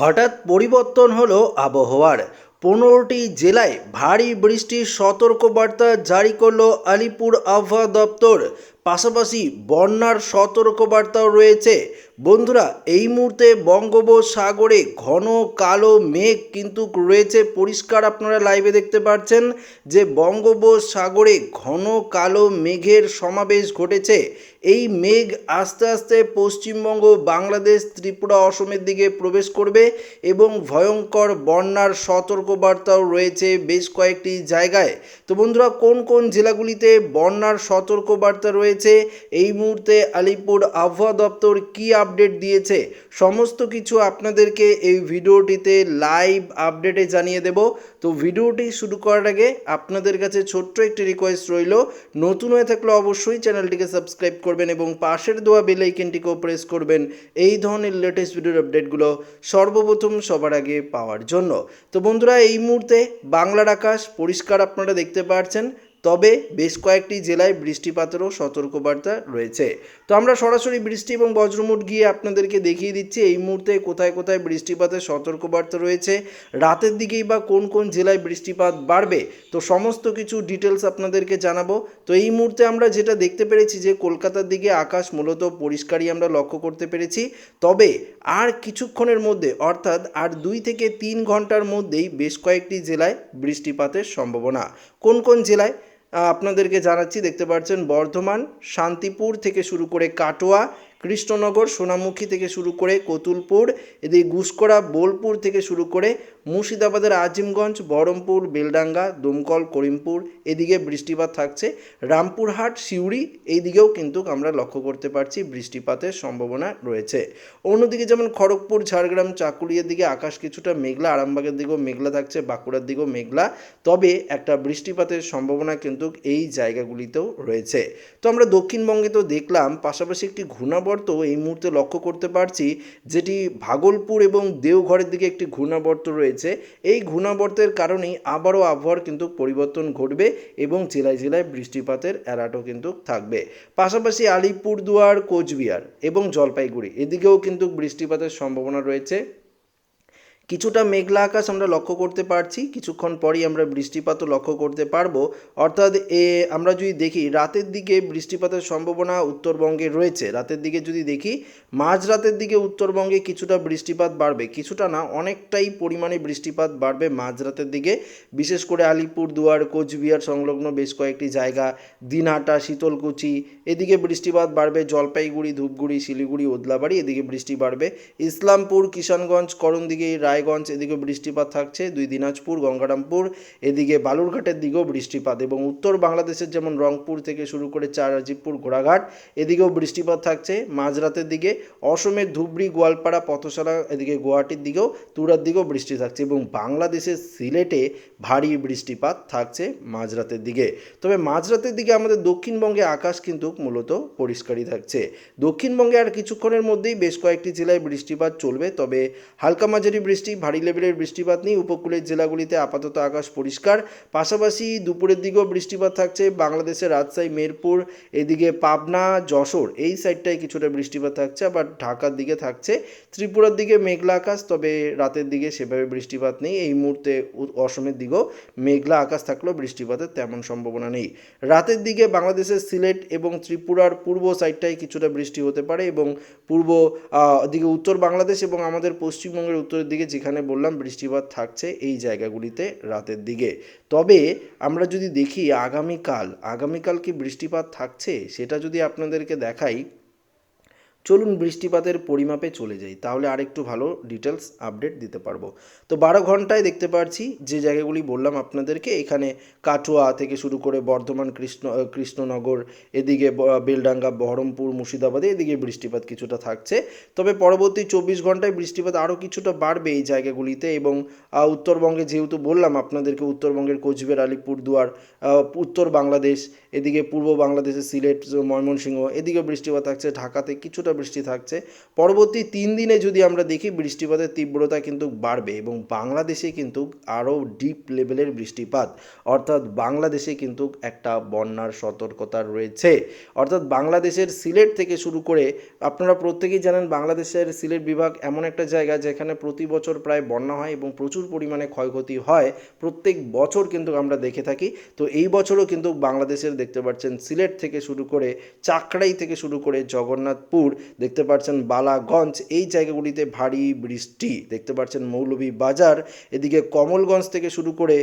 হঠাৎ পরিবর্তন হলো আবহাওয়ার। পনেরোটি জেলায় ভারী বৃষ্টির সতর্কবার্তা জারি করল আলিপুর আবহাওয়া দপ্তর। পাশাপাশি বন্যার সতর্কবার্তাও রয়েছে বন্ধুরা, এই মুহূর্তে বঙ্গোপসাগরে ঘন কালো মেঘ কিন্তু রয়েছে পরিষ্কার আপনারা লাইভে দেখতে পাচ্ছেন যে বঙ্গোপসাগরে ঘন কালো মেঘের সমাবেশ ঘটেছে। এই মেঘ আস্তে আস্তে পশ্চিমবঙ্গ, বাংলাদেশ, ত্রিপুরা, অসমের দিকে প্রবেশ করবে এবং ভয়ঙ্কর বন্যার সতর্কবার্তাও রয়েছে বেশ কয়েকটি জায়গায়। তো বন্ধুরা, কোন কোন জেলাগুলিতে বন্যার সতর্কবার্তা রয়েছে? এই মুহূর্তে আলিপুর আবহাওয়া দপ্তর কি আপডেট দিয়েছে। সমস্ত কিছু আপনাদেরকে এই ভিডিওটিতে লাইভ আপডেটে জানিয়ে দেব। তো ভিডিওটি শুরু করার আগে আপনাদের কাছে ছোট্ট একটি রিকোয়েস্ট রইল। নতুন হয়ে থাকলে অবশ্যই চ্যানেলটিকে সাবস্ক্রাইব করবেন এবং পাশের দেওয়া বেল আইকনটিকেও প্রেস করবেন। এই ধরনের লেটেস্ট ভিডিওর আপডেটগুলো সর্বপ্রথম সবার আগে পাওয়ার জন্য। তো বন্ধুরা, এই মুহূর্তে বাংলার আকাশ পরিষ্কার আপনারা দেখতে পাচ্ছেন তবে বেশ কয়েকটি জেলায় বৃষ্টিপাতেরও সতর্কবার্তা রয়েছে। তো আমরা সরাসরি বৃষ্টি এবং বজ্রমুট গিয়ে আপনাদেরকে দেখিয়ে দিচ্ছি, এই মুহূর্তে কোথায় কোথায় বৃষ্টিপাতের সতর্কবার্তা রয়েছে, রাতের দিকেই বা কোন কোন জেলায় বৃষ্টিপাত বাড়বে, তো সমস্ত কিছু ডিটেলস আপনাদেরকে জানাব। তো এই মুহূর্তে আমরা যেটা দেখতে পেরেছি যে কলকাতার দিকে আকাশ মূলত পরিষ্কারই আমরা লক্ষ্য করতে পেরেছি, তবে আর কিছুক্ষণের মধ্যে, অর্থাৎ আর দুই থেকে তিন ঘণ্টার মধ্যেই বেশ কয়েকটি জেলায় বৃষ্টিপাতের সম্ভাবনা। কোন কোন জেলায়? আপনাদেরকে জানাচ্ছি, দেখতে পাচ্ছেন বর্ধমান, শান্তিপুর থেকে শুরু করে কাটোয়া, কৃষ্ণনগর, সোনামুখী থেকে শুরু করে কতুলপুর, এদিকে গুসকরা বোলপুর থেকে শুরু করে মুর্শিদাবাদের আজিমগঞ্জ, বহরমপুর, বেলডাঙ্গা, দমকল, করিমপুর, এদিকে বৃষ্টিপাত থাকছে। রামপুরহাট, সিউড়ি এই দিকেও কিন্তু আমরা লক্ষ্য করতে পারছি বৃষ্টিপাতের সম্ভাবনা রয়েছে। অন্যদিকে যেমন খড়গপুর, ঝাড়গ্রাম, চাকুলিয়ার দিকে আকাশ কিছুটা মেঘলা, আরামবাগের দিকেও মেঘলা থাকছে, বাঁকুড়ার দিকেও মেঘলা। তবে একটা বৃষ্টিপাতের সম্ভাবনা কিন্তু এই জায়গাগুলিতেও রয়েছে। তো আমরা দক্ষিণবঙ্গে তো দেখলাম, পাশাপাশি একটি ঘূর্ণাবর্ত এই মুহূর্তে লক্ষ্য করতে পারছি, যেটি ভাগলপুর এবং দেওঘরের দিকে একটি ঘূর্ণাবর্ত রয়েছে। এই ঘূর্ণাবর্তের কারণেই আবারও আবহাওয়ার কিন্তু পরিবর্তন ঘটবে এবং জেলায় জেলায় বৃষ্টিপাতের অ্যালার্টও কিন্তু থাকবে। পাশাপাশি আলিপুরদুয়ার, কোচবিহার এবং জলপাইগুড়ি, এদিকেও কিন্তু বৃষ্টিপাতের সম্ভাবনা রয়েছে। কিছুটা মেঘলা আকাশ আমরা লক্ষ্য করতে পারছি, কিছুক্ষণ পরই আমরা বৃষ্টিপাতও লক্ষ্য করতে পারব। অর্থাৎ এ, আমরা যদি দেখি, রাতের দিকে বৃষ্টিপাতের সম্ভাবনা উত্তরবঙ্গে রয়েছে। রাতের দিকে যদি দেখি মাঝ রাতের দিকে উত্তরবঙ্গে কিছুটা বৃষ্টিপাত বাড়বে। কিছুটা না, অনেকটাই পরিমাণে বৃষ্টিপাত বাড়বে মাঝরাতের দিকে। বিশেষ করে আলিপুর, দুয়ার, কোচবিহার সংলগ্ন বেশ কয়েকটি জায়গা, দিনহাটা, শীতলকুচি, এদিকে বৃষ্টিপাত বাড়বে জলপাইগুড়ি, ধূপগুড়ি, শিলিগুড়ি, ওদলাবাড়ি, এদিকে বৃষ্টি বাড়বে। ইসলামপুর কিষানগঞ্জ করণদিঘি রায়গঞ্জ এদিকে বৃষ্টিপাত থাকছে। দুই দিনাজপুর, গঙ্গারামপুর, এদিকে বালুরঘাটের দিকেও বৃষ্টিপাত এবং উত্তর বাংলাদেশের যেমন রংপুর থেকে শুরু করে চারাজিপুর ঘোড়াঘাট এদিকেও বৃষ্টিপাত থাকছে। মাঝরাতের দিকে অসমের ধুবড়ি, গোয়ালপাড়া, পথশালা, এদিকে গুয়াহাটির দিকেও, তুরার দিকেও বৃষ্টি থাকছে এবং বাংলাদেশের সিলেটে ভারী বৃষ্টিপাত থাকছে মাঝরাতের দিকে। তবে মাঝরাতের দিকে আমাদের দক্ষিণবঙ্গে আকাশ কিন্তু মূলত পরিষ্কারই থাকছে। দক্ষিণবঙ্গে আর কিছুক্ষণের মধ্যেই বেশ কয়েকটি জেলায় বৃষ্টিপাত চলবে, তবে হালকা মাঝারি বৃষ্টি ভারী লেভেলের বৃষ্টিপাত নেই উপকূলের জেলাগুলিতে আপাতত আকাশ পরিষ্কার। পাশাপাশি দুপুরের দিকেও বৃষ্টিপাত থাকছে। বাংলাদেশের রাজশাহী, মেরপুর, এদিকে পাবনা, যশোর এই সাইডটায় কিছুটা বৃষ্টিপাত থাকছে, আবার ঢাকার দিকে থাকছে। ত্রিপুরার দিকে মেঘলা আকাশ, তবে রাতের দিকে সেভাবে বৃষ্টিপাত নেই। এই মুহূর্তে অসমের দিকেও মেঘলা আকাশ থাকলেও বৃষ্টিপাতের তেমন সম্ভাবনা নেই। রাতের দিকে বাংলাদেশের সিলেট এবং ত্রিপুরার পূর্ব সাইডটায় কিছুটা বৃষ্টি হতে পারে এবং পূর্ব দিকে উত্তর বাংলাদেশ এবং আমাদের পশ্চিমবঙ্গের উত্তরের দিকে যেখানে বললাম বৃষ্টিপাত থাকছে এই জায়গাগুলিতে রাতের দিকে। তবে আমরা যদি দেখি আগামীকাল আগামীকাল কি বৃষ্টিপাত থাকছে? সেটা যদি আপনাদেরকে দেখাই চলুন বৃষ্টিপাতের পরিমাপে চলে যাই, তাহলে আরেকটু ভালো ডিটেলস আপডেট দিতে পারব। তো বারো ঘন্টায় দেখতে পাচ্ছি যে জায়গাগুলি বললাম আপনাদেরকে, এখানে কাটোয়া থেকে শুরু করে বর্ধমান, কৃষ্ণ কৃষ্ণনগর, এদিকে বেলডাঙ্গা, বহরমপুর, মুর্শিদাবাদে এদিকে বৃষ্টিপাত কিছুটা থাকছে। তবে পরবর্তী চব্বিশ ঘন্টায় বৃষ্টিপাত আরও কিছুটা বাড়বে এই জায়গাগুলিতে এবং উত্তরবঙ্গে যেহেতু বললাম আপনাদেরকে, উত্তরবঙ্গের কোচবিহার, আলিপুরদুয়ার উত্তর বাংলাদেশ, এদিকে পূর্ব বাংলাদেশে সিলেট, ময়মনসিংহ এদিকে বৃষ্টিপাত থাকছে। ঢাকাতে কিছুটা বৃষ্টি থাকছে। পরবর্তী তিন দিনে যদি আমরা দেখি, বৃষ্টিপাতের তীব্রতা কিন্তু বাড়বে এবং বাংলাদেশে কিন্তু আরও ডিপ লেভেলের বৃষ্টিপাত। অর্থাৎ বাংলাদেশে কিন্তু একটা বন্যার সতর্কতা রয়েছে। অর্থাৎ বাংলাদেশের সিলেট থেকে শুরু করে, আপনারা প্রত্যেকেই জানেন বাংলাদেশের সিলেট বিভাগ এমন একটা জায়গা যেখানে প্রতি বছর প্রায় বন্যা হয় এবং প্রচুর পরিমাণে ক্ষয়ক্ষতি হয়। প্রত্যেক বছর কিন্তু আমরা দেখে থাকি। তো এই বছরও কিন্তু বাংলাদেশের, দেখতে পাচ্ছেন, সিলেট থেকে শুরু করে চাকরাই থেকে শুরু করে জগন্নাথপুর দেখতে পাচ্ছেন বালাগঞ্জ। এই জায়গাগুলিতে ভারী বৃষ্টি। দেখতে পাচ্ছেন মৌলভী বাজার এদিকে কমলগঞ্জ থেকে শুরু করে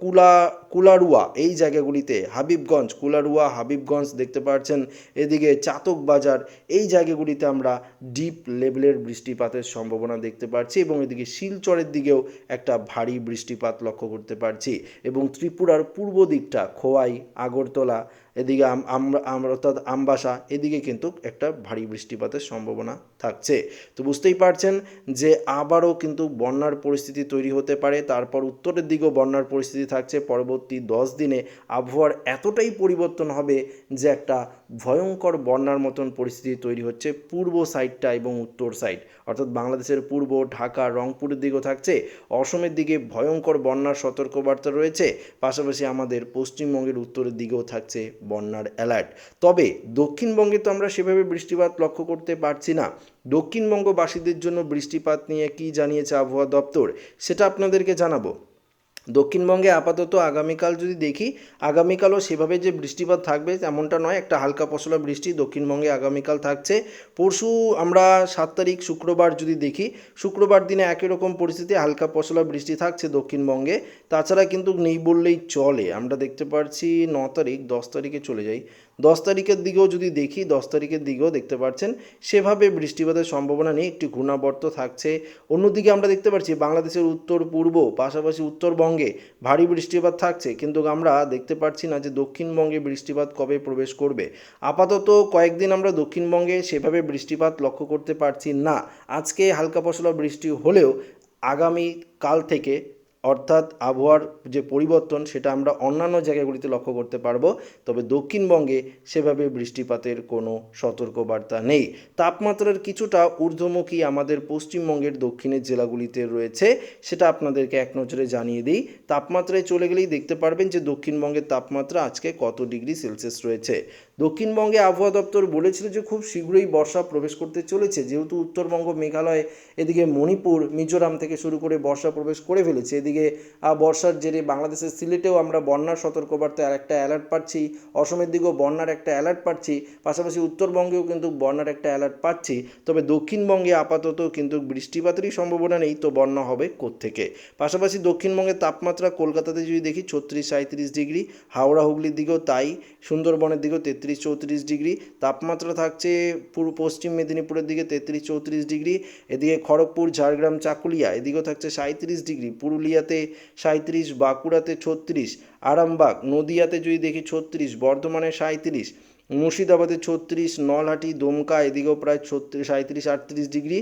কুলা কুলারুয়া, এই জায়গাগুলিতে হাবিবগঞ্জ, কুলারুয়া, হাবিবগঞ্জ দেখতে পাচ্ছেন এদিকে চাতক বাজার, এই জায়গাগুলিতে আমরা ডিপ লেভেলের বৃষ্টিপাতের সম্ভাবনা দেখতে পাচ্ছি এবং এদিকে শিলচরের দিকেও একটা ভারী বৃষ্টিপাত লক্ষ্য করতে পারছি এবং ত্রিপুরার পূর্ব দিকটা খোয়াই, আগরতলা, এদিকে আম- আমরা আমরা অর্থাৎ আমবাসা, এদিকে কিন্তু একটা ভারী বৃষ্টিপাতের সম্ভাবনা থাকছে। তো বুঝতেই পারছেন যে আবারও কিন্তু বন্যার পরিস্থিতি তৈরি হতে পারে, তারপর উত্তরের দিকেও বন্যার পরিস্থিতি থাকছে, পরবর্তী দশ দিনে আবহাওয়ার এতটাই পরিবর্তন হবে যে একটা ভয়ঙ্কর বন্যার মতন পরিস্থিতি তৈরি হচ্ছে পূর্ব সাইডটা এবং উত্তর সাইড। অর্থাৎ বাংলাদেশের পূর্ব, ঢাকা, রংপুরের দিকেও থাকছে। অসমের দিকে ভয়ঙ্কর বন্যার সতর্কবার্তা রয়েছে। পাশাপাশি আমাদের পশ্চিমবঙ্গের উত্তরের দিকেও থাকছে বন্যার অ্যালার্ট। তবে দক্ষিণবঙ্গে তো আমরা সেভাবে বৃষ্টিপাত লক্ষ্য করতে পারছি না। দক্ষিণবঙ্গবাসীদের জন্য বৃষ্টিপাত নিয়ে কী জানিয়েছে আবহাওয়া দপ্তর, সেটা আপনাদেরকে জানাব। দক্ষিণবঙ্গে আপাতত আগামীকাল যদি দেখি, আগামীকালও সেভাবে যে বৃষ্টিপাত থাকবে তেমনটা নয়, একটা হালকা পশলা বৃষ্টি দক্ষিণবঙ্গে আগামীকাল থাকছে। পরশু আমরা সাত তারিখ শুক্রবার যদি দেখি, শুক্রবার দিনে একই রকম পরিস্থিতি, হালকা পশলা বৃষ্টি থাকছে দক্ষিণবঙ্গে। তাছাড়া কিন্তু নেই বললেই চলে। আমরা দেখতে পাচ্ছি ন তারিখ, দশ তারিখে চলে যাই। দশ তারিখের দিকেও যদি দেখি, দশ তারিখের দিকেও দেখতে পাচ্ছেন সেভাবে বৃষ্টিপাতের সম্ভাবনা নেই, একটি ঘূর্ণাবর্ত থাকছে। অন্যদিকে আমরা দেখতে পাচ্ছি বাংলাদেশের উত্তর পূর্ব, পাশাপাশি উত্তরবঙ্গে ভারী বৃষ্টিপাত থাকছে। কিন্তু আমরা দেখতে পাচ্ছি না যে দক্ষিণবঙ্গে বৃষ্টিপাত কবে প্রবেশ করবে। আপাতত কয়েকদিন আমরা দক্ষিণবঙ্গে সেভাবে বৃষ্টিপাত লক্ষ্য করতে পারছি না। আজকে হালকা পশলা বৃষ্টি হলেও আগামী কাল থেকে অর্থাৎ আবহাওয়ার যে পরিবর্তন, সেটা আমরা অন্যান্য জায়গাগুলিতে লক্ষ্য করতে পারব। তবে দক্ষিণবঙ্গে সেভাবে বৃষ্টিপাতের কোনো সতর্কবার্তা নেই। তাপমাত্রার কিছুটা ঊর্ধ্বমুখী আমাদের পশ্চিমবঙ্গের দক্ষিণের জেলাগুলিতে রয়েছে, সেটা আপনাদেরকে এক নজরে জানিয়ে দিই। তাপমাত্রায় চলে গেলেই দেখতে পারবেন যে দক্ষিণবঙ্গের তাপমাত্রা আজকে কত ডিগ্রি সেলসিয়াস রয়েছে। দক্ষিণবঙ্গে আবহাওয়া দপ্তর বলেছিল যে খুব শীঘ্রই বর্ষা প্রবেশ করতে চলেছে। যেহেতু উত্তরবঙ্গ, মেঘালয়, এদিকে মণিপুর, মিজোরাম থেকে শুরু করে বর্ষা প্রবেশ করে ফেলেছে। এদিকে বর্ষার জেরে বাংলাদেশের সিলেটেও আমরা বন্যার সতর্কবার্তা একটা অ্যালার্ট পাচ্ছি, অসমের দিকেও বন্যার একটা অ্যালার্ট পাচ্ছি, পাশাপাশি উত্তরবঙ্গেও কিন্তু বন্যার একটা অ্যালার্ট পাচ্ছি। তবে দক্ষিণবঙ্গে আপাতত কিন্তু বৃষ্টিপাতেরই সম্ভাবনা নেই, তো বন্যা হবে কোত্থেকে? পাশাপাশি দক্ষিণবঙ্গের তাপমাত্রা কলকাতাতে যদি দেখি, ছত্রিশ সাঁত্রিশ ডিগ্রি, হাওড়া, হুগলির দিকেও তাই, সুন্দরবনের দিকেও তেত্রিশ চৌত্রিশ ডিগ্রি, তাপমাত্রা থাকছে পূর্ব পশ্চিম মেদিনীপুরের দিকে তেত্রিশ চৌত্রিশ ডিগ্রি, এদিকে খড়গপুর, ঝাড়গ্রাম, চাকুলিয়া, এদিকেও থাকছে সাঁত্রিশ ডিগ্রি, পুরুলিয়াতে সাঁত্রিশ বাঁকুড়াতে ছত্রিশ, আরামবাগ, নদিয়াতে যদি দেখি ছত্রিশ, বর্ধমানে সাঁত্রিশ মুর্শিদাবাদে ছত্রিশ, নলহাটি, দমকা, এদিকেও প্রায় ছত্রিশ সাঁত্রিশ আটত্রিশ ডিগ্রি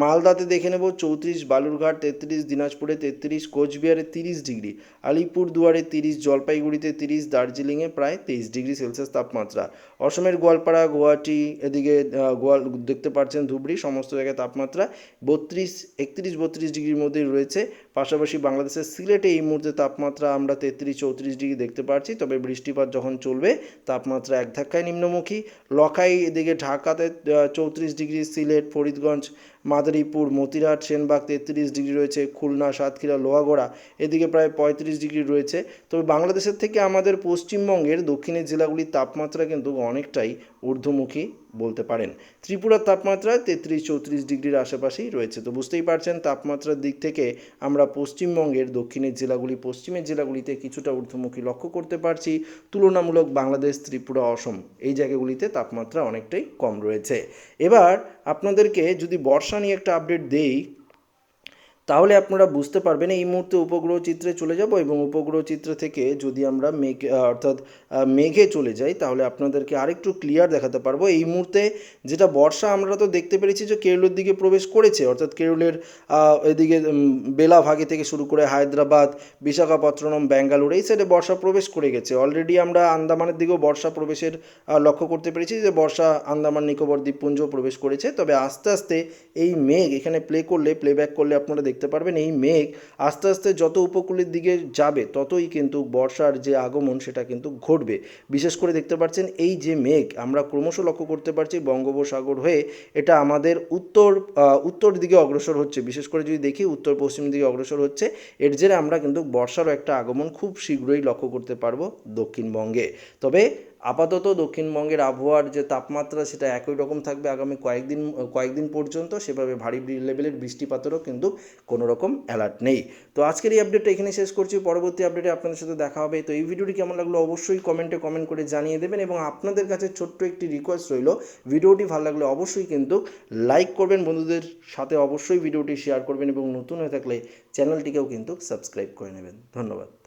মালদাতে দেখে নেব চৌত্রিশ, বালুরঘাট তেত্রিশ, দিনাজপুরে তেত্রিশ, কোচবিহারে তিরিশ ডিগ্রি আলিপুর দুয়ারে তিরিশ, জলপাইগুড়িতে তিরিশ, দার্জিলিংয়ে প্রায় তেইশ ডিগ্রি সেলসিয়াস তাপমাত্রা। অসমের গোয়ালপাড়া, গুয়াহাটি, এদিকে গোয়াল দেখতে পাচ্ছেন ধুবড়ি, সমস্ত জায়গায় তাপমাত্রা বত্রিশ, একত্রিশ, বত্রিশ ডিগ্রির মধ্যেই রয়েছে। পাশাপাশি বাংলাদেশের সিলেটে এই মুহূর্তে তাপমাত্রা আমরা তেত্রিশ, চৌত্রিশ ডিগ্রি দেখতে পাচ্ছি। তবে বৃষ্টিপাত যখন চলবে, তাপমাত্রা এক ধাক্কায় নিম্নমুখী। লখাই, এদিকে ঢাকাতে চৌত্রিশ ডিগ্রি, সিলেট, ফরিদগঞ্জ মাদারীপুর, মতিরাট, সেনবাগ, তেত্রিশ ডিগ্রি রয়েছে, খুলনা, সাতক্ষীরা, লোহাগড়া, এদিকে প্রায় পঁয়ত্রিশ ডিগ্রি রয়েছে। তবে বাংলাদেশের থেকে আমাদের পশ্চিমবঙ্গের দক্ষিণের জেলাগুলির তাপমাত্রা কিন্তু অনেকটাই ঊর্ধ্বমুখী বলতে পারেন। ত্রিপুরার তাপমাত্রা তেত্রিশ, চৌত্রিশ ডিগ্রির আশেপাশেই রয়েছে। তো বুঝতেই পারছেন, তাপমাত্রার দিক থেকে আমরা পশ্চিমবঙ্গের, দক্ষিণের জেলাগুলি, পশ্চিমের জেলাগুলিতে কিছুটা ঊর্ধ্বমুখী লক্ষ্য করতে পারছি। তুলনামূলক বাংলাদেশ, ত্রিপুরা, অসম এই জায়গাগুলিতে তাপমাত্রা অনেকটাই কম রয়েছে। এবার আপনাদেরকে যদি বর্ষা নিয়ে একটা আপডেট দেই তাহলে আপনারা বুঝতে পারবেন এই মুহূর্তে উপগ্রহ চিত্রে চলে যাব এবং উপগ্রহ চিত্র থেকে যদি আমরা মেঘ অর্থাৎ মেঘে চলে যাই তাহলে আপনাদেরকে আরেকটু ক্লিয়ার দেখাতে পারব। এই মুহূর্তে যেটা বর্ষা আমরা তো দেখতে পেরেছি যে কেরলের দিকে প্রবেশ করেছে অর্থাৎ কেরলের এদিকে উম, বেলাভাগি থেকে শুরু করে হায়দ্রাবাদ বিশাখাপত্তনম ব্যাঙ্গালোর এই সাইডে বর্ষা প্রবেশ করে গেছে। অলরেডি আমরা আন্দামানের দিকেও বর্ষা প্রবেশের লক্ষ্য করতে পেরেছি যে বর্ষা আন্দামান নিকোবর দ্বীপপুঞ্জ প্রবেশ করেছে। তবে আস্তে আস্তে এই মেঘ এখানে প্লে করলে প্লেব্যাক করলে আপনারা দেখতে পারবেন, এই মেঘ আস্তে আস্তে যত উপকূলের দিকে যাবে, ততই কিন্তু বর্ষার যে আগমন সেটা কিন্তু ঘটবে। বিশেষ করে দেখতে পাচ্ছেন, এই যে মেঘ, আমরা ক্রমশ লক্ষ্য করতে পারছি বঙ্গোপসাগর হয়ে, এটা আমাদের উত্তর উত্তর দিকে অগ্রসর হচ্ছে। বিশেষ করে যদি দেখি, উত্তর পশ্চিম দিকে অগ্রসর হচ্ছে। এর জেরে আমরা কিন্তু বর্ষারও একটা আগমন খুব শীঘ্রই লক্ষ্য করতে পারব দক্ষিণবঙ্গে। তবে আপাতত দক্ষিণবঙ্গের আবহাওয়ার যে তাপমাত্রা, সেটা একই রকম থাকবে আগামী কয়েকদিন কয়েকদিন পর্যন্ত। সেভাবে ভারী লেভেলের বৃষ্টিপাতেরও কিন্তু কোনো রকম অ্যালার্ট নেই। তো আজকের এই আপডেটটা এখানে শেষ করছি। পরবর্তী আপডেটে আপনাদের সাথে দেখা হবে। তো এই ভিডিওটি কেমন লাগল অবশ্যই কমেন্টে কমেন্ট করে জানিয়ে দেবেন এবং আপনাদের কাছে ছোট্ট একটি রিকোয়েস্ট রইল, ভিডিওটি ভালো লাগলে অবশ্যই কিন্তু লাইক করবেন, বন্ধুদের সাথে অবশ্যই ভিডিওটি শেয়ার করবেন এবং নতুন হয়ে থাকলে চ্যানেলটিকেও কিন্তু সাবস্ক্রাইব করে নেবেন। ধন্যবাদ।